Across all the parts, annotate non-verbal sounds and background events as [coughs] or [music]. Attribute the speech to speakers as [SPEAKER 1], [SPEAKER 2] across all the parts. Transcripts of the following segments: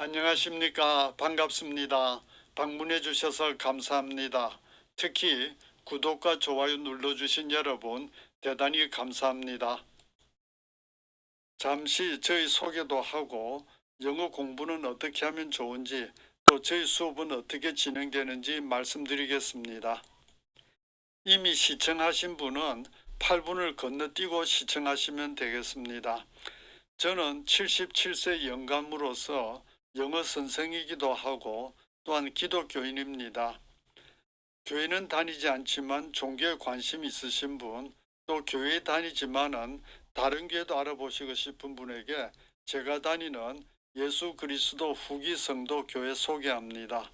[SPEAKER 1] 안녕하십니까. 반갑습니다. 방문해 주셔서 감사합니다. 특히 구독과 좋아요 눌러주신 여러분 대단히 감사합니다. 잠시 저희 소개도 하고 영어 공부는 어떻게 하면 좋은지 또 저희 수업은 어떻게 진행되는지 말씀드리겠습니다. 이미 시청하신 분은 8분을 건너뛰고 시청하시면 되겠습니다. 저는 77세 영감으로서 영어 선생이기도 하고 또한 기독교인입니다. 교회는 다니지 않지만 종교에 관심 있으신 분, 또 교회 다니지만은 다른 교회도 알아보시고 싶은 분에게 제가 다니는 예수 그리스도 후기 성도 교회 소개합니다.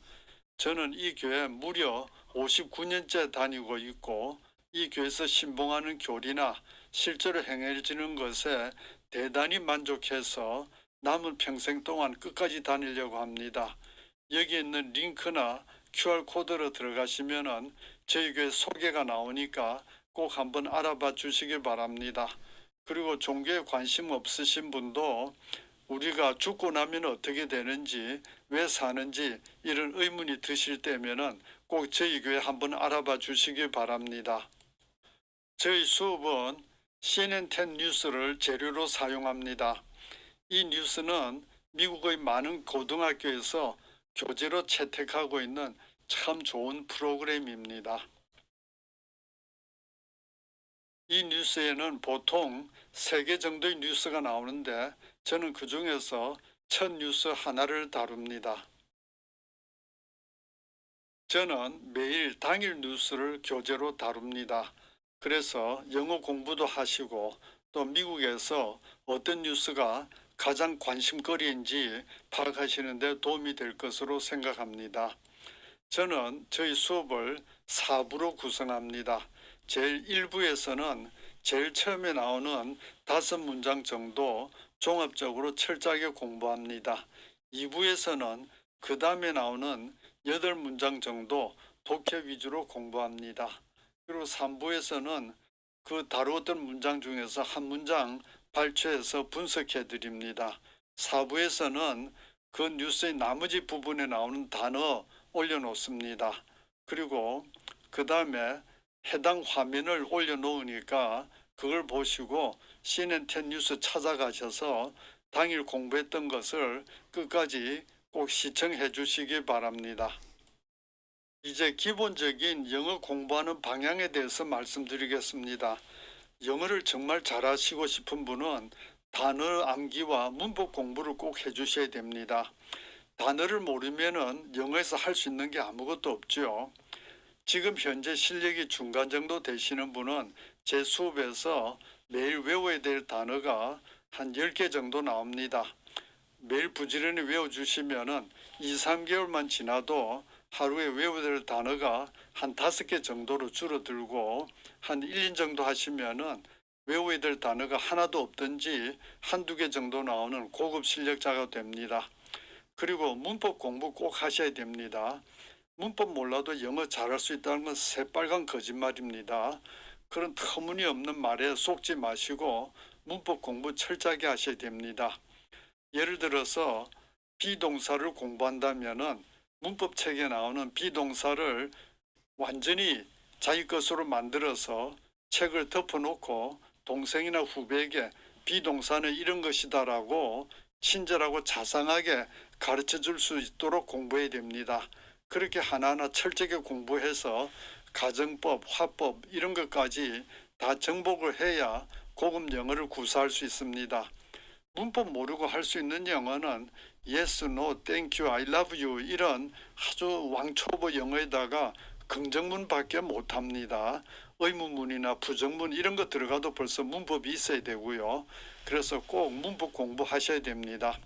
[SPEAKER 1] 저는 이 교회 무려 59년째 다니고 있고 이 교회에서 신봉하는 교리나 실제로 행해지는 것에 대단히 만족해서 남은 평생 동안 끝까지 다니려고 합니다. 여기 있는 링크나 QR코드로 들어가시면은 저희 교회 소개가 나오니까 꼭 한번 알아봐 주시길 바랍니다. 그리고 종교에 관심 없으신 분도 우리가 죽고 나면 어떻게 되는지 왜 사는지 이런 의문이 드실 때면은 꼭 저희 교회 한번 알아봐 주시길 바랍니다. 저희 수업은 CNN10 뉴스를 재료로 사용합니다. 이 뉴스는 미국의 많은 고등학교에서 교재로 채택하고 있는 참 좋은 프로그램입니다. 이 뉴스에는 보통 세 개 정도의 뉴스가 나오는데 저는 그 중에서 첫 뉴스 하나를 다룹니다. 저는 매일 당일 뉴스를 교재로 다룹니다. 그래서 영어 공부도 하시고 또 미국에서 어떤 뉴스가 가장 관심거리인지 파악하시는데 도움이 될 것으로 생각합니다. 저는 저희 수업을 4부로 구성합니다. 제일 1부에서는 제일 처음에 나오는 다섯 문장 정도 종합적으로 철저하게 공부합니다. 2부에서는 그 다음에 나오는 여덟 문장 정도 독해 위주로 공부합니다. 그리고 3부에서는 그 다루었던 문장 중에서 한 문장 발췌해서 분석해 드립니다. 4부에서는 그 뉴스의 나머지 부분에 나오는 단어 올려놓습니다. 그리고 그 다음에 해당 화면을 올려놓으니까 그걸 보시고 CNN10 뉴스 찾아가셔서 당일 공부했던 것을 끝까지 꼭 시청해 주시기 바랍니다. 이제 기본적인 영어 공부하는 방향에 대해서 말씀드리겠습니다. 영어를 정말 잘하시고 싶은 분은 단어 암기와 문법 공부를 꼭 해주셔야 됩니다. 단어를 모르면은 영어에서 할 수 있는 게 아무것도 없죠. 지금 현재 실력이 중간 정도 되시는 분은 제 수업에서 매일 외워야 될 단어가 한 10개 정도 나옵니다. 매일 부지런히 외워주시면은 2, 3개월만 지나도 하루에 외워야 될 단어가 한 다섯 개 정도로 줄어들고 한 1년 정도 하시면은 외워야 될 단어가 하나도 없든지 한두 개 정도 나오는 고급 실력자가 됩니다. 그리고 문법 공부 꼭 하셔야 됩니다. 문법 몰라도 영어 잘할 수 있다는 건 새빨간 거짓말입니다. 그런 터무니없는 말에 속지 마시고 문법 공부 철저하게 하셔야 됩니다. 예를 들어서 비동사를 공부한다면은 문법 책에 나오는 비동사를 완전히 자기 것으로 만들어서 책을 덮어놓고 동생이나 후배에게 비동사는 이런 것이다라고 친절하고 자상하게 가르쳐 줄 수 있도록 공부해야 됩니다. 그렇게 하나하나 철저하게 공부해서 가정법, 화법 이런 것까지 다 정복을 해야 고급 영어를 구사할 수 있습니다. 문법 모르고 할 수 있는 영어는 yes, no, thank you, I love you 이런 아주 왕초보 영어에다가 긍정문밖에 못합니다. 의문문이나 부정문 이런 거 들어가도 벌써 문법이 있어야 되고요. 그래서 꼭 문법 공부하셔야 됩니다.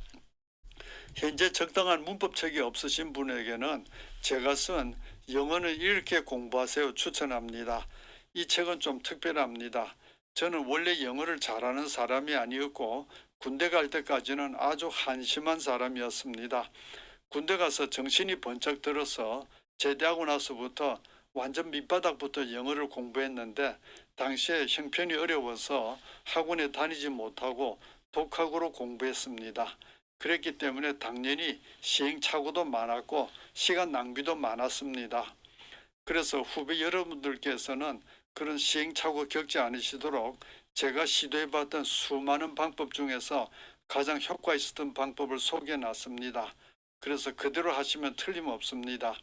[SPEAKER 1] 현재 적당한 문법책이 없으신 분에게는 제가 쓴 영어는 이렇게 공부하세요 추천합니다. 이 책은 좀 특별합니다. 저는 원래 영어를 잘하는 사람이 아니었고 군대 갈 때까지는 아주 한심한 사람이었습니다. 군대 가서 정신이 번쩍 들어서 제대하고 나서부터 완전 밑바닥부터 영어를 공부했는데 당시에 형편이 어려워서 학원에 다니지 못하고 독학으로 공부했습니다. 그랬기 때문에 당연히 시행착오도 많았고 시간 낭비도 많았습니다. 그래서 후배 여러분들께서는 그런 시행착오 겪지 않으시도록 제가 시도해봤던 수많은 방법 중에서 가장 효과 있었던 방법을 소개해 놨습니다. 그래서 그대로 하시면 틀림없습니다.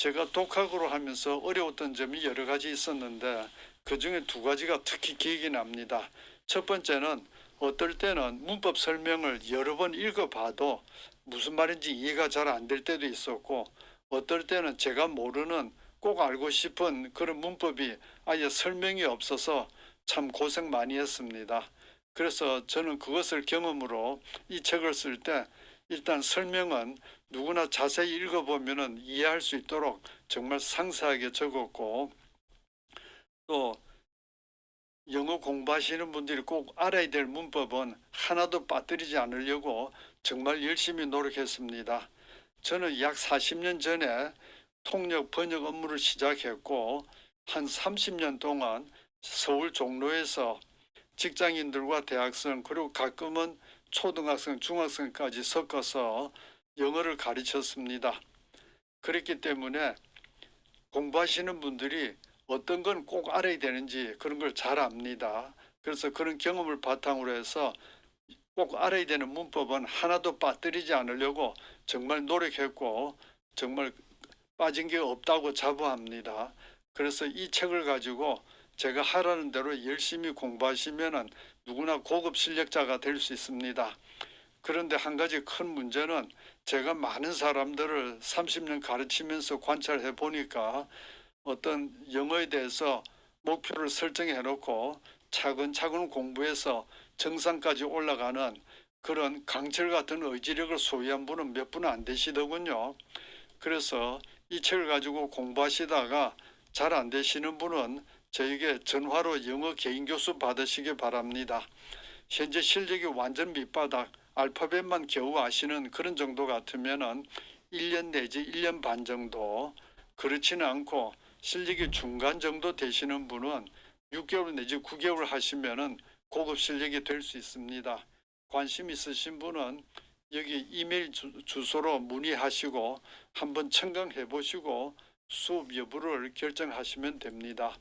[SPEAKER 1] 제가 독학으로 하면서 어려웠던 점이 여러 가지 있었는데 그 중에 두 가지가 특히 기억이 납니다. 첫 번째는 어떨 때는 문법 설명을 여러 번 읽어봐도 무슨 말인지 이해가 잘 안 될 때도 있었고 어떨 때는 제가 모르는 꼭 알고 싶은 그런 문법이 아예 설명이 없어서 참 고생 많이 했습니다. 그래서 저는 그것을 경험으로 이 책을 쓸 때 일단 설명은 누구나 자세히 읽어보면 이해할 수 있도록 정말 상세하게 적었고 또 영어 공부하시는 분들이 꼭 알아야 될 문법은 하나도 빠뜨리지 않으려고 정말 열심히 노력했습니다. 저는 약 40년 전에 통역 번역 업무를 시작했고 한 30년 동안 서울 종로에서 직장인들과 대학생 그리고 가끔은 초등학생, 중학생까지 섞어서 영어를 가르쳤습니다. 그렇기 때문에 공부하시는 분들이 어떤 건 꼭 알아야 되는지 그런 걸 잘 압니다. 그래서 그런 경험을 바탕으로 해서 꼭 알아야 되는 문법은 하나도 빠뜨리지 않으려고 정말 노력했고 정말 빠진 게 없다고 자부합니다. 그래서 이 책을 가지고 제가 하라는 대로 열심히 공부하시면은 누구나 고급 실력자가 될 수 있습니다. 그런데 한 가지 큰 문제는 제가 많은 사람들을 30년 가르치면서 관찰해 보니까 어떤 영어에 대해서 목표를 설정해 놓고 차근차근 공부해서 정상까지 올라가는 그런 강철 같은 의지력을 소유한 분은 몇 분은 안 되시더군요. 그래서 이 책을 가지고 공부하시다가 잘 안 되시는 분은 저에게 전화로 영어 개인 교수 받으시기 바랍니다. 현재 실력이 완전 밑바닥, 알파벳만 겨우 아시는 그런 정도 같으면은 1년 내지 1년 반 정도 그렇지는 않고 실력이 중간 정도 되시는 분은 6개월 내지 9개월 하시면은 고급 실력이 될 수 있습니다. 관심 있으신 분은 여기 이메일 주, 주소로 문의하시고 한번 청강해 보시고 수업 여부를 결정하시면 됩니다.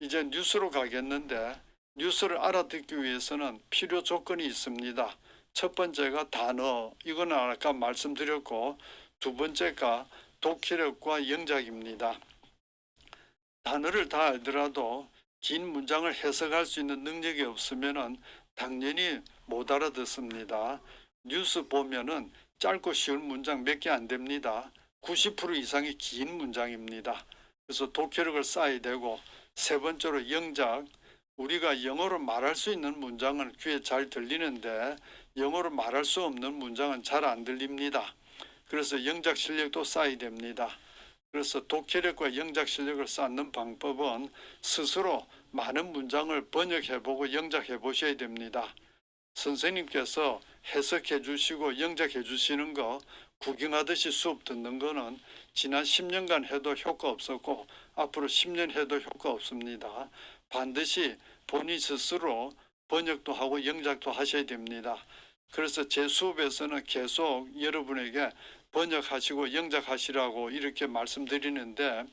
[SPEAKER 1] 이제 뉴스로 가겠는데 뉴스를 알아듣기 위해서는 필요 조건이 있습니다. 첫 번째가 단어, 이거는 아까 말씀드렸고 두 번째가 독해력과 영작입니다. 단어를 다 알더라도 긴 문장을 해석할 수 있는 능력이 없으면은 당연히 못 알아듣습니다. 뉴스 보면은 짧고 쉬운 문장 몇 개 안 됩니다. 90% 이상이 긴 문장입니다. 그래서 독해력을 쌓아야 되고 세 번째로 영작 우리가 영어로 말할 수 있는 문장은 귀에 잘 들리는데 영어로 말할 수 없는 문장은 잘 안 들립니다. 그래서 영작 실력도 쌓아야 됩니다. 그래서 독해력과 영작 실력을 쌓는 방법은 스스로 많은 문장을 번역해보고 영작해 보셔야 됩니다. 선생님께서 해석해 주시고 영작해 주시는 거 구경하듯이 수업 듣는 거는 지난 10년간 해도 효과 없었고 앞으로 10년 해도 효과 없습니다. 반드시 본인 스스로 번역도 하고 영작도 하셔야 됩니다. 그래서 제 수업에서는 계속 여러분에게 번역하시고 영작하시라고 이렇게 말씀드리는데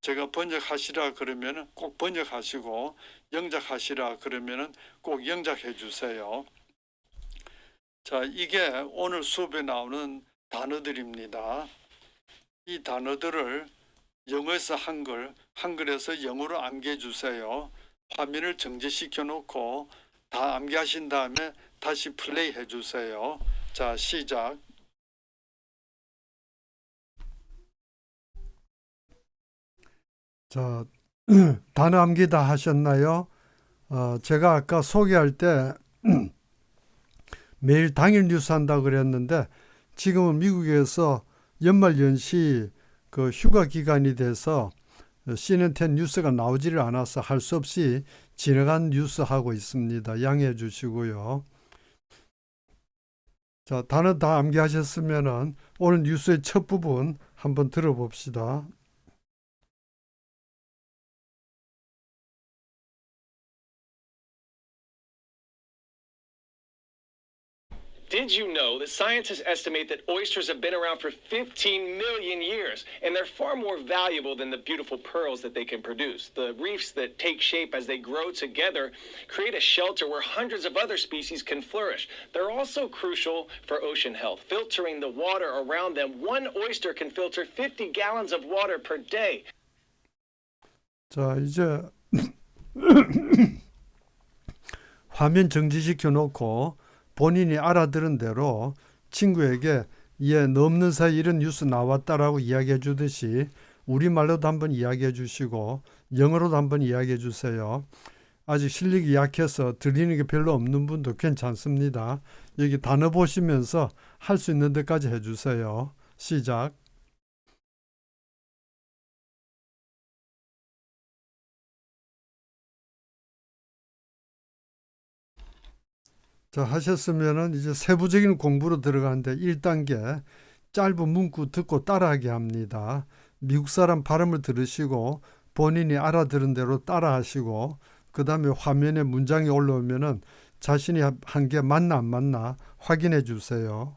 [SPEAKER 1] 제가 번역하시라 그러면 꼭 번역하시고 영작하시라 그러면 꼭 영작해 주세요. 자, 이게 오늘 수업에 나오는 단어들입니다. 이 단어들을 영어에서 한글, 한글에서 영어로 암기해 주세요. 화면을 정지시켜 놓고 다 암기하신 다음에 다시 플레이 해 주세요. 자, 시작.
[SPEAKER 2] 자, 단어 [clears throat] 암기 다 하셨나요? 어, 제가 아까 소개할 때 [clears throat] 매일 당일 뉴스 한다 그랬는데 지금은 미국에서 연말 연시 그 휴가 기간이 돼서 CNN10 뉴스가 나오지를 않아서 할 수 없이 지나간 뉴스 하고 있습니다. 양해해 주시고요. 자, 단어 다 암기하셨으면은 오늘 뉴스의 첫 부분 한번 들어봅시다.
[SPEAKER 3] Did you know that scientists estimate that oysters have been around for 15 million years and they're far more valuable than the beautiful pearls that they can produce? The reefs that take shape as they grow together create a shelter where hundreds of other species can flourish. They're also crucial for ocean health, filtering the water around them. One oyster can filter 50 gallons of water per day.
[SPEAKER 1] 자, 이제 [coughs] 화면 정지시켜 놓고 본인이 알아들은 대로 친구에게 예, 넘는 사이 이런 뉴스 나왔다라고 이야기해 주듯이 우리말로도 한번 이야기해 주시고 영어로도 한번 이야기해 주세요. 아직 실력이 약해서 들리는 게 별로 없는 분도 괜찮습니다. 여기 단어 보시면서 할 수 있는 데까지 해 주세요. 시작. 자, 하셨으면은 이제 세부적인 공부로 들어가는데 1단계 짧은 문구 듣고 따라하게 합니다. 미국 사람 발음을 들으시고 본인이 알아들은 대로 따라하시고 그 다음에 화면에 문장이 올라오면은 자신이 한 게 맞나 안 맞나 확인해 주세요.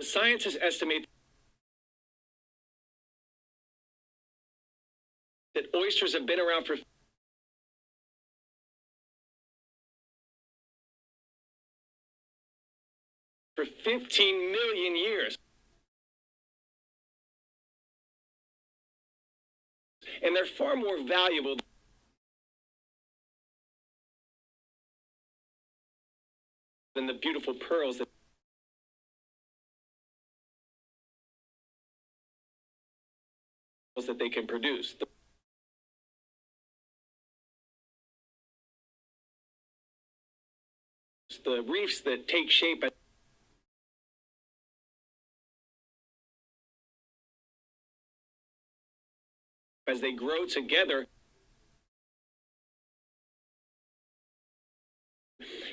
[SPEAKER 3] Scientists estimate that oysters have been around for for 15 million years. And they're far more valuable than the beautiful pearls that that they can produce. The reefs that take shape at as they grow together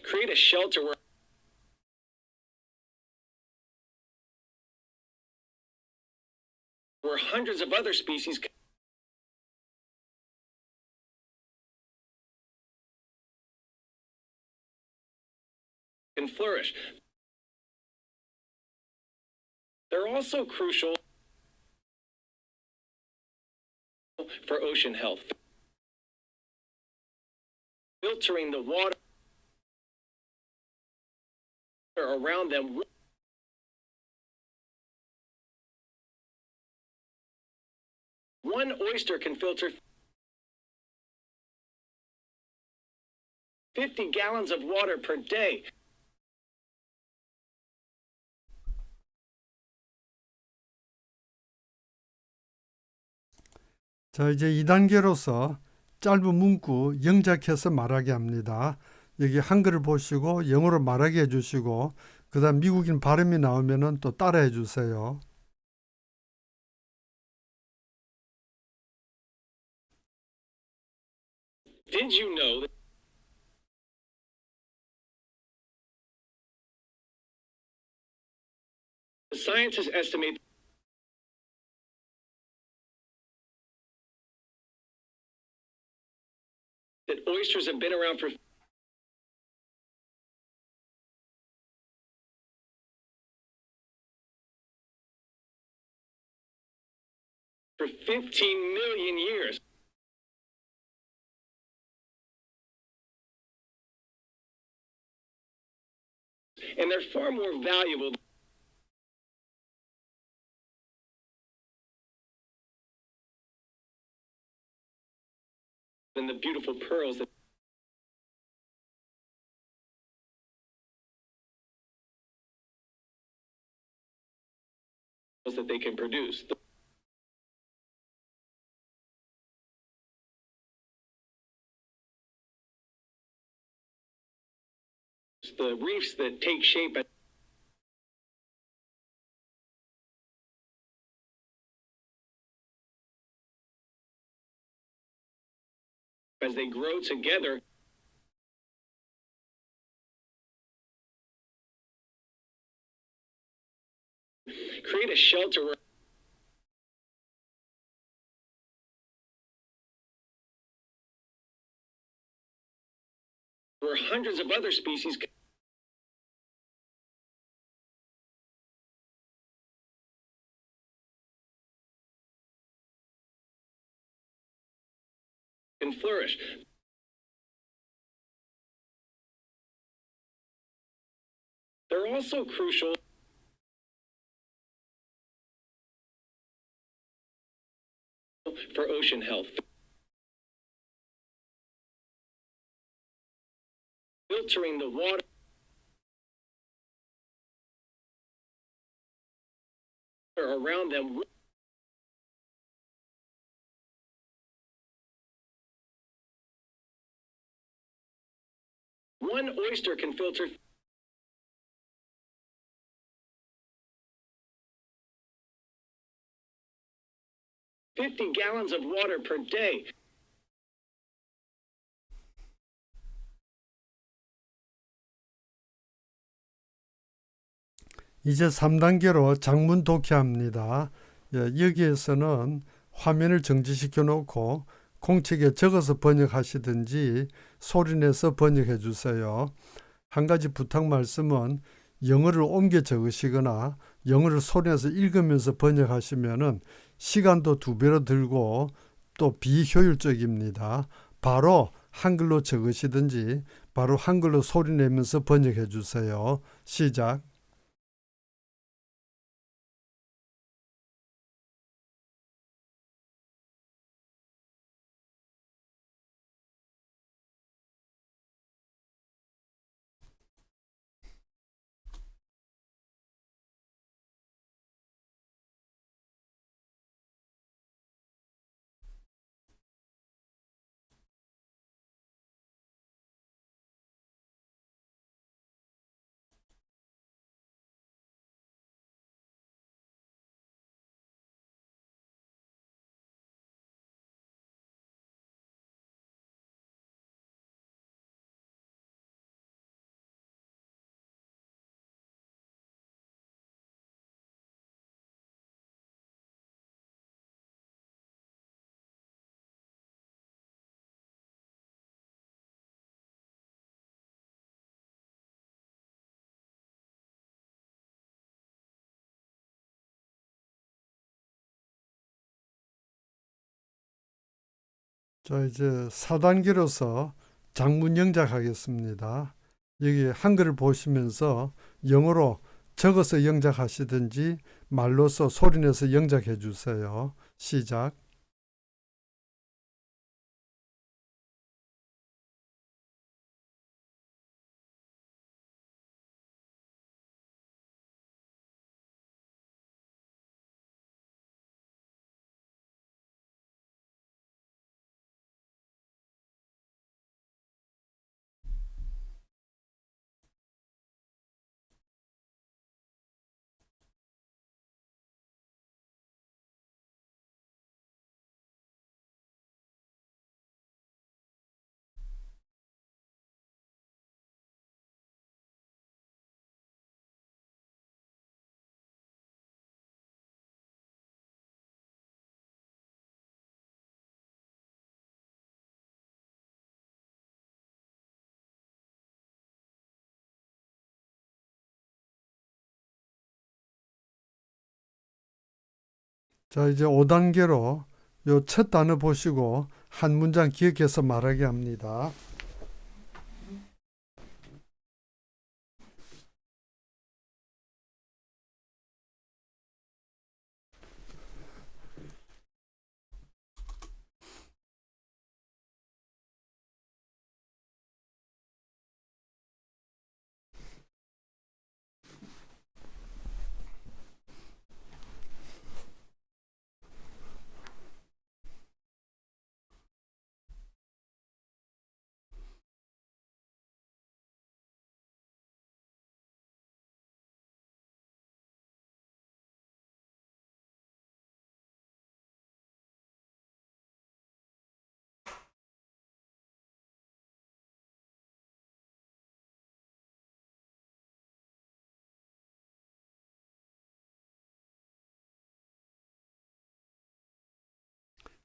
[SPEAKER 3] create a shelter where hundreds of other species can flourish. They're also crucial for ocean health. Filtering the water around them One oyster can filter 50 gallons of water per day.
[SPEAKER 1] 자, 이제 2단계로서 짧은 문구 영작해서 말하게 합니다. 여기 한글을 보시고 영어로 말하게 해주시고 그 다음 미국인 발음이 나오면은 또 따라해 주세요.
[SPEAKER 3] Did you know that scientists estimate that oysters have been around for for 15 million years. And they're far more valuable than the beautiful pearls that that they can produce. The reefs that take shape at as they grow together. Create a shelter where where hundreds of other species flourish. They're also crucial for ocean health. Filtering the water around them One oyster can filter fifty gallons of water per day.
[SPEAKER 1] 이제 3단계로 장문 독해합니다. 예, 여기에서는 화면을 정지시켜 놓고 공책에 적어서 번역하시든지 소리내서 번역해 주세요. 한 가지 부탁 말씀은 영어를 옮겨 적으시거나 영어를 소리내서 읽으면서 번역하시면은 시간도 두 배로 들고 또 비효율적입니다. 바로 한글로 적으시든지 바로 한글로 소리내면서 번역해 주세요. 시작. 자, 이제 4단계로서 장문 영작 하겠습니다. 여기 한글을 보시면서 영어로 적어서 영작하시든지 말로써 소리내서 영작해 주세요. 시작. 자, 이제 5단계로 요 첫 단어 보시고 한 문장 기억해서 말하게 합니다.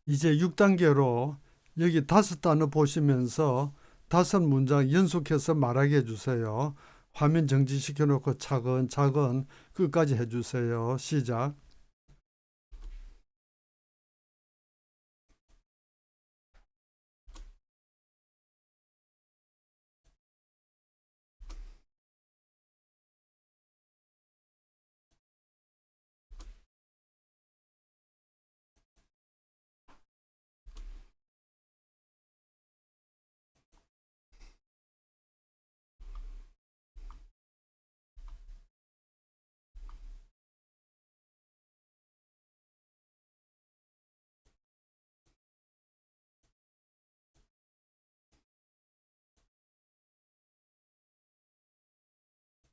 [SPEAKER 1] 이제 6단계로 여기 다섯 단어 보시면서 다섯 문장 연속해서 말하게 해주세요. 화면 정지시켜 놓고 차근차근 끝까지 해주세요. 시작.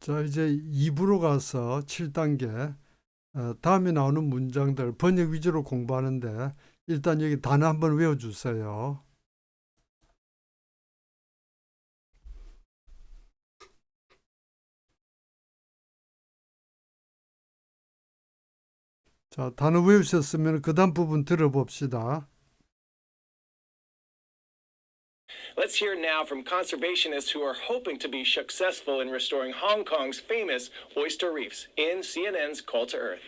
[SPEAKER 1] 자, 이제 2부로 가서 7단계. 어, 다음에 나오는 문장들 번역 위주로 공부하는데 일단 여기 단어 한번 외워주세요. 자, 단어 외우셨으면 그 다음 부분 들어봅시다.
[SPEAKER 3] Let's hear now from conservationists who are hoping to be successful in restoring Hong Kong's famous oyster reefs in CNN's Call to Earth.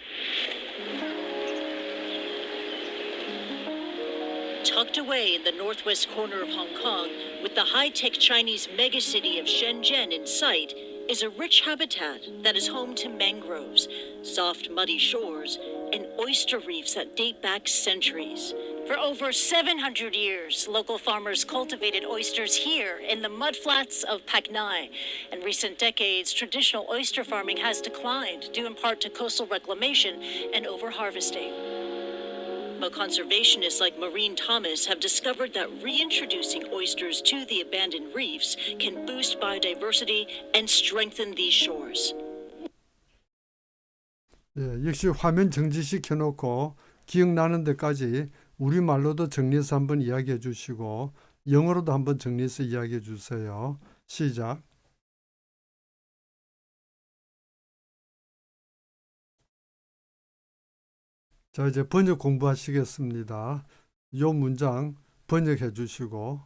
[SPEAKER 4] Tucked away in the northwest corner of Hong Kong, with the high tech Chinese megacity of Shenzhen in sight, is a rich habitat that is home to mangroves, soft muddy shores, and oyster reefs that date back centuries. For over 700 years, local farmers cultivated oysters here in the mudflats of Pak Nai. In recent decades, traditional oyster farming has declined due in part to coastal reclamation and overharvesting. But conservationists like Maureen Thomas have discovered that reintroducing oysters to the abandoned reefs can boost biodiversity and strengthen these shores.
[SPEAKER 1] 예, 역시 화면 정지시켜 놓고 기억나는 데까지 우리말로도 정리해서 한번 이야기해 주시고 영어로도 한번 정리해서 이야기해 주세요. 시작. 자, 이제 번역 공부하시겠습니다. 요 문장 번역해 주시고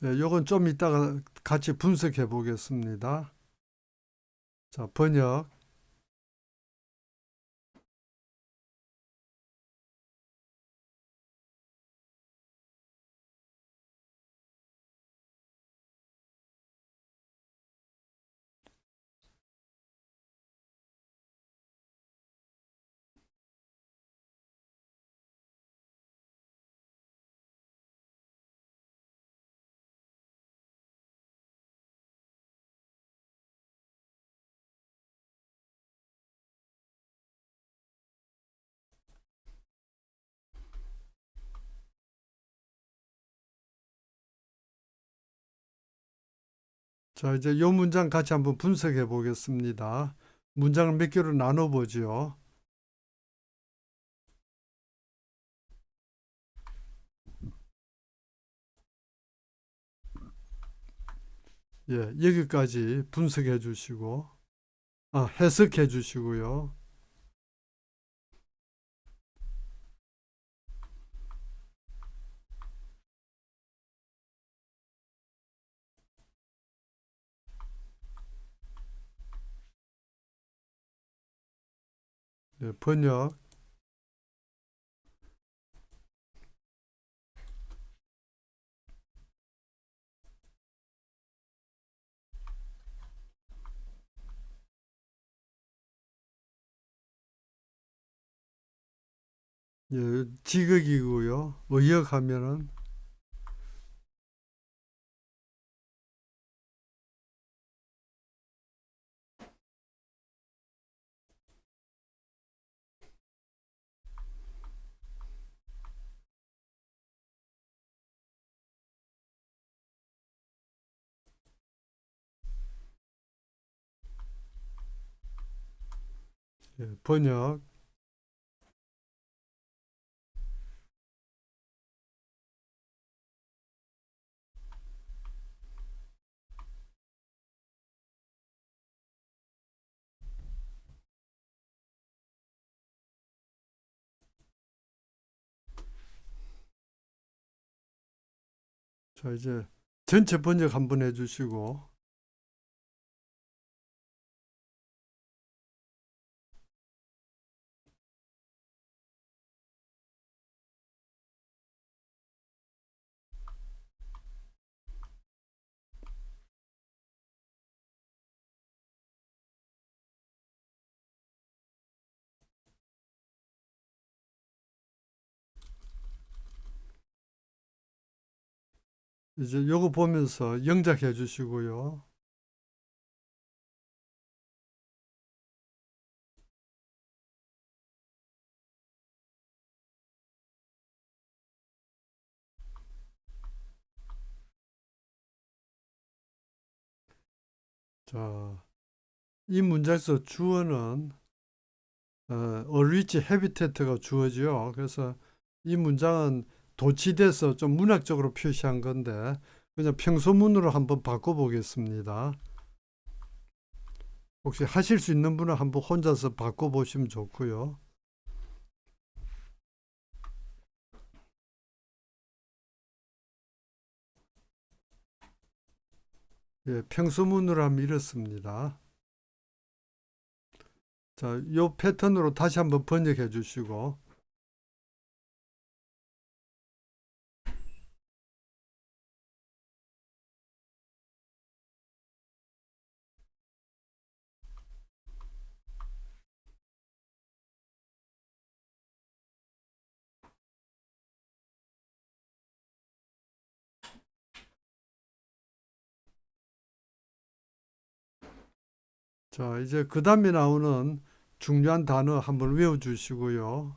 [SPEAKER 1] 네, 요건 좀 이따가 같이 분석해 보겠습니다. 자, 번역. 자, 이제 요 문장 같이 한번 분석해 보겠습니다. 문장을 몇 개로 나눠 보지요. 예, 여기까지 분석해 주시고, 아, 해석해 주시고요. 네, 번역. 예, 지극이고요. 의역하면은 예, 번역. 자 이제 전체 번역 한번 해주시고. 이제 요거 보면서 영작해 주시고요. 자, 이 문장에서 주어는 어, 얼리치 헤비테트가 주어지요. 그래서 이 문장은 도치돼서 좀 문학적으로 표시한 건데 그냥 평소문으로 한번 바꿔보겠습니다. 혹시 하실 수 있는 분은 한번 혼자서 바꿔보시면 좋고요. 예, 평소문으로 하면 이렇습니다. 자, 요 패턴으로 다시 한번 번역해 주시고 자, 이제 그 다음에 나오는 중요한 단어 한번 외워 주시고요.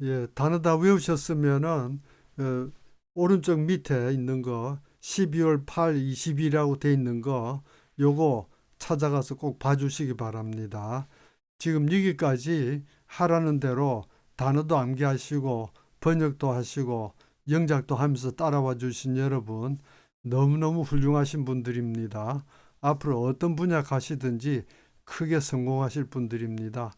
[SPEAKER 1] 예, 단어 다 외우셨으면은 어, 오른쪽 밑에 있는 거 12월 8, 20이라고 돼 있는 거 요거 찾아가서 꼭 봐주시기 바랍니다. 지금 여기까지 하라는 대로 단어도 암기하시고 번역도 하시고 영작도 하면서 따라와 주신 여러분 너무너무 훌륭하신 분들입니다. 앞으로 어떤 분야 가시든지 크게 성공하실 분들입니다.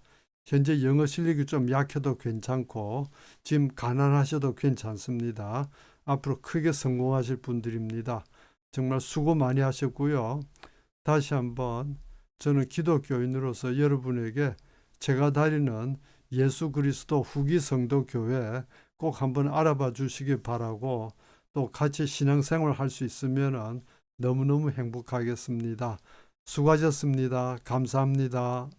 [SPEAKER 1] 현재 영어 실력이 좀 약해도 괜찮고 지금 가난하셔도 괜찮습니다. 앞으로 크게 성공하실 분들입니다. 정말 수고 많이 하셨고요. 다시 한번 저는 기독교인으로서 여러분에게 제가 다니는 예수 그리스도 후기 성도 교회 꼭 한번 알아봐 주시기 바라고 또 같이 신앙생활 할 수 있으면 너무너무 행복하겠습니다. 수고하셨습니다. 감사합니다.